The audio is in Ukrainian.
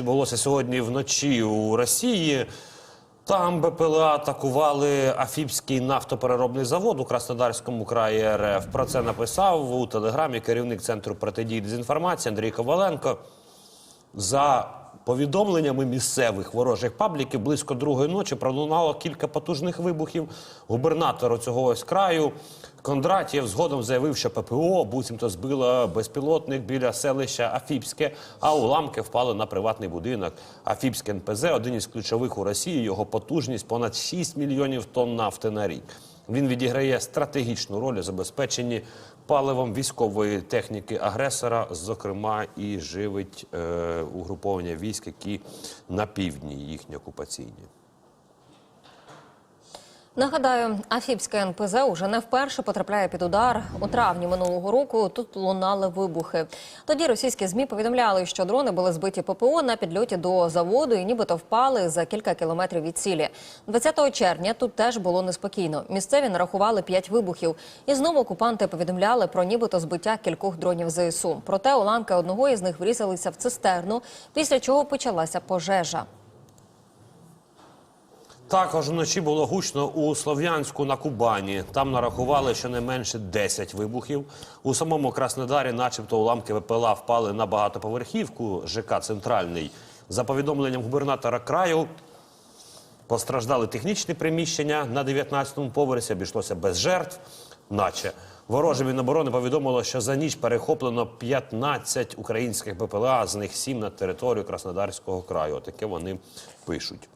відбулося сьогодні вночі у Росії. Там БПЛА атакували Афіпський нафтопереробний завод у Краснодарському краї РФ. Про це написав у телеграмі керівник центру протидії дезінформації Андрій Коваленко. За повідомленнями місцевих ворожих пабліків, близько другої ночі пролунало кілька потужних вибухів. Губернатор цього ось краю Кондратєв згодом заявив, що ППО буцімто збило безпілотник біля селища Афіпське, а уламки впали на приватний будинок. Афіпське НПЗ один із ключових у Росії. Його потужність понад 6 мільйонів тонн нафти на рік. Він відіграє стратегічну роль у забезпеченні паливом військової техніки агресора, зокрема, і живить е, угруповання військ, які на півдні їхні окупаційні. Нагадаю, Афіпське НПЗ уже не вперше потрапляє під удар. У травні минулого року тут лунали вибухи. Тоді російські змі повідомляли, що дрони були збиті ППО на підльоті до заводу і нібито впали за кілька кілометрів від цілі. 20 червня тут теж було неспокійно. Місцеві нарахували п'ять вибухів. І знову окупанти повідомляли про нібито збиття кількох дронів ЗСУ. Проте уламки одного із них врізалися в цистерну, після чого почалася пожежа. Також вночі було гучно у Слов'янську на Кубані. Там нарахували щонайменше 10 вибухів. У самому Краснодарі, начебто, уламки ВПЛА впали на багатоповерхівку ЖК Центральний. За повідомленням губернатора краю, постраждали технічні приміщення на 19-му поверсі, обійшлося без жертв, наче. Вороже Міноборони повідомило, що за ніч перехоплено 15 українських БПЛА, з них 7 на територію Краснодарського краю. Таке вони пишуть.